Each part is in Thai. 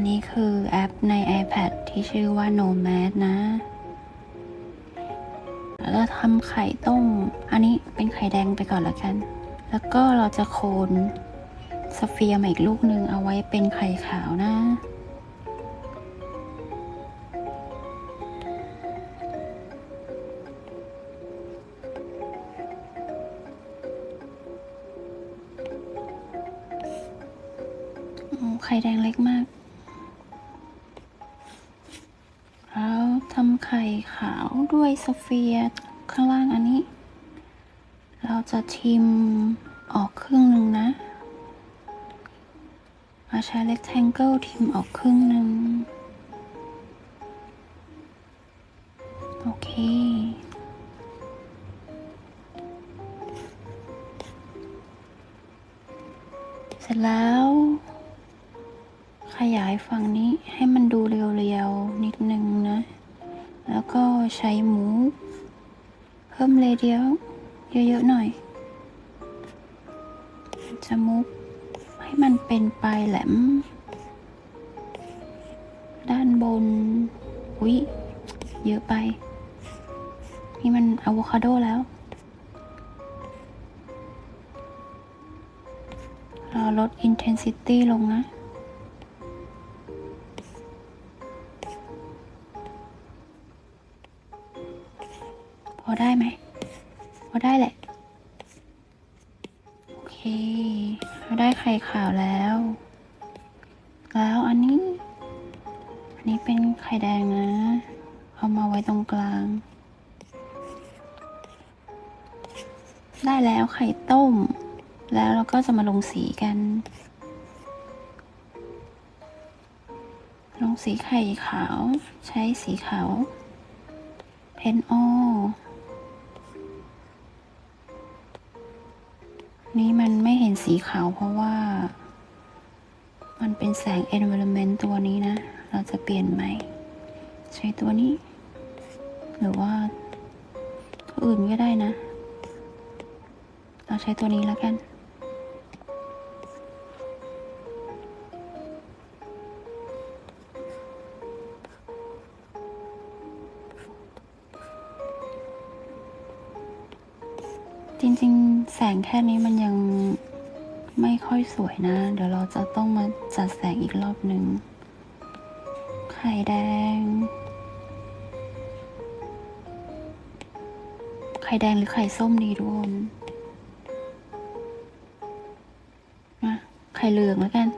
นนี้คือแอปใน iPad ที่ชื่อว่า Nomad นะแล้วทำไข่ต้ม อันนี้เป็นไข่แดงไปก่อนละกัน แล้วก็เราจะโคนสเฟียร์มาอีกลูกหนึ่งเอาไว้เป็นไข่ขาวนะไข่แดงเล็กมาก ขาวด้วยสเฟียร์ข้างล่างอันนี้ เราจะทิมออกครึ่งหนึ่งนะ มาใช้ rectangle ทิมออกครึ่งหนึ่งโอเคเสร็จแล้ว ขยายฝั่งนี้ให้มันดูเรียวๆนิดนึงนะ ก็ใช้หมู เพิ่มเรเดียว เยอะๆหน่อยจะมุกให้มันเป็นปลายแหลม ด้านบน อุ๊ย เยอะไป นี่มันอะโวคาโดแล้ว เราลด intensity ลงนะ ได้ไหมพอได้แหละ โอเคเราได้ไข่ขาวแล้ว แล้วอันนี้ อันนี้เป็นไข่แดงนะ เอามาไว้ตรงกลาง ได้แล้วไข่ต้ม แล้วเราก็จะมาลงสีกัน ลงสีไข่ขาว ใช้สีขาว เพนออ นี่มันไม่เห็นสีขาวเพราะว่า มันเป็นแสง environment ตัวนี้นะ เราจะเปลี่ยนใหม่ใช้ตัวนี้ หรือว่าตัวอื่นก็ได้นะ เราใช้ตัวนี้แล้วกัน จริงๆ แสงแค่นี้มันยังไม่ค่อยสวยนะ เดี๋ยวเราจะต้องมาจัดแสงอีกรอบหนึ่ง ไข่แดง ไข่แดงหรือไข่ส้มดีทุกคนนะไข่เหลืองแล้วกัน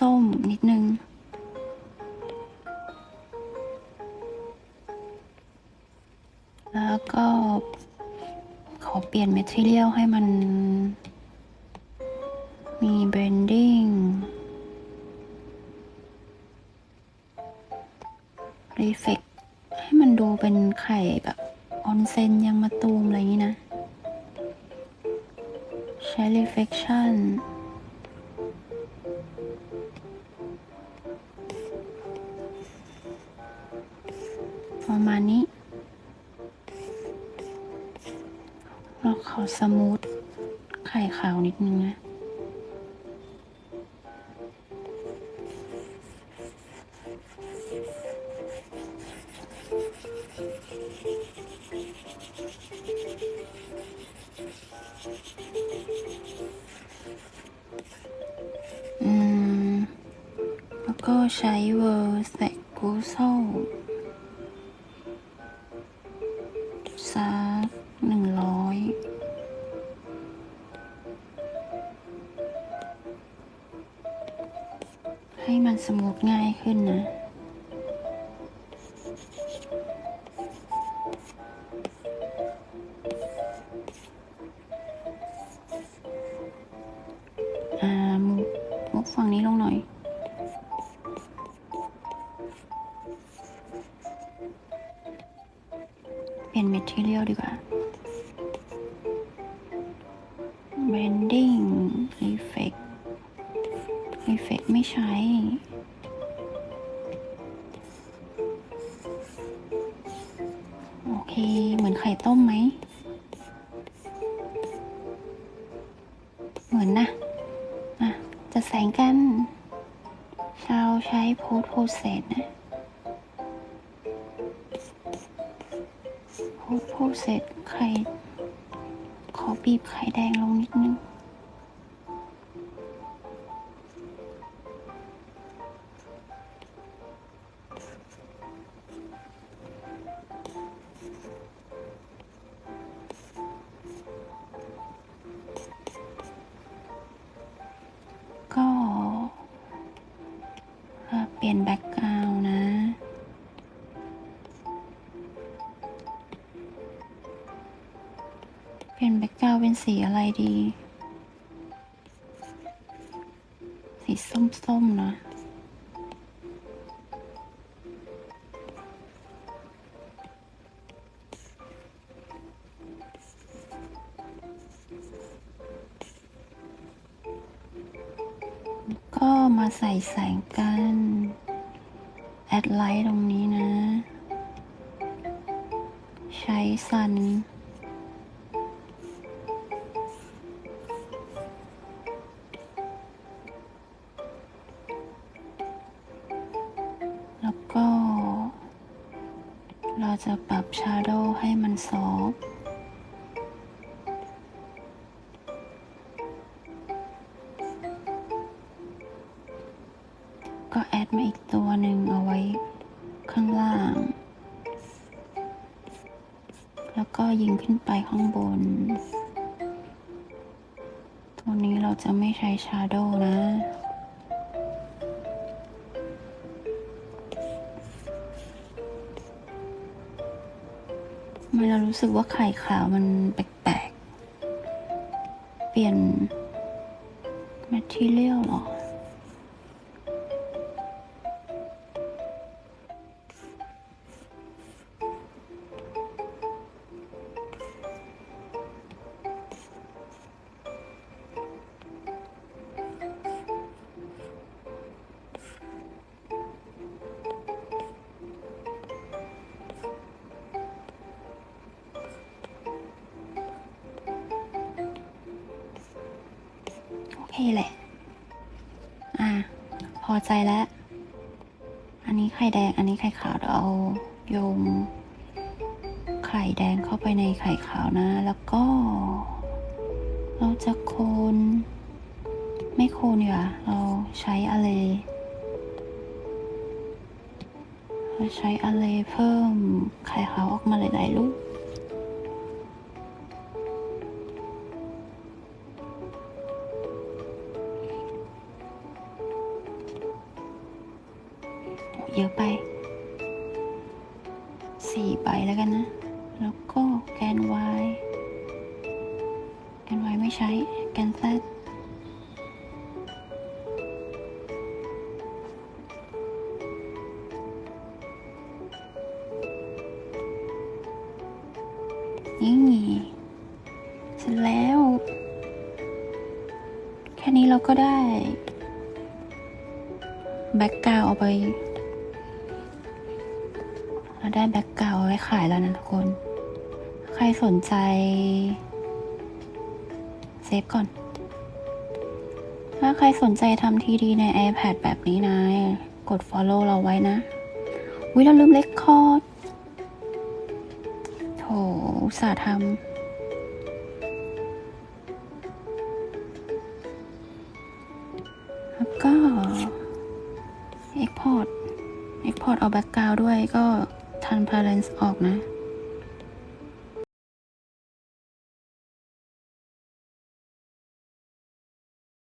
ส้มๆนิดนึง ขอเปลี่ยน material ให้มัน มี blending reflect ให้มันดูเป็นไข่แบบออนเซนยังมาตูมอะไรอย่างนี้นะ ใช้ reflection ประมาณนี้ ขอสมูทไข่ขาวนิดนึงนะอืมแล้วก็ใช้เวอร์แสกกูโซ เปลี่ยน material ดีกว่า blending effect effect ไม่ใช้ โอเค เหมือนไข่ต้มไหม เหมือนนะ อะ จะแสงกัน ชาวใช้โพสโพเซสนะ พสโพเซสไข่ขอบีบไข่แดงลงนิดนึง ก็เปลี่ยนแบ็ก ดี สีส้มๆนะก็มาใส่แสงกันแอดไลท์ตรงนี้นะ ใช้ซัน เราจะปรับชาโดว์ให้มันซอฟก็แอดมาอีกตัวหนึ่งเอาไว้ข้างล่าง แล้วก็ยิงขึ้นไปข้างบน ตัวนี้เราจะไม่ใช้ชาโดว์นะ ไมเรารู้สึกว่าไข่ขาวมันแปลกๆ เปลี่ยน material หรอ อะพอใจแล้ว อันนี้ไข่แดง อันนี้ไข่ขาวเดี๋ยวเอาโยม ไข่แดงเข้าไปในไข่ขาวนะ แล้วก็ เราจะโคน ไม่โคนดีกว่าเราใช้อะไรเราใช้อะไรเพิ่มไข่ขาวออกมาหลายๆลูก สี่ใบแล้วกันนะ แล้วก็แกน y แกน y ไม่ใช้ แกน z นี่เสร็จแล้ว แค่นี้เราก็ได้ แบ็กกราวเอาไป ได้แบ็กกราวไว้ขายแล้วนะทุกคน ใครสนใจ เซฟก่อน ถ้าใครสนใจทำทีดีใน iPad แบบนี้นะ กด follow เราไว้นะวิเราลืมเลคคอร์ดโถอุตส่าห์ทำแล้วก็ Export Export เอาแบ็กกราวด้วยก็ Transparent ออกนะ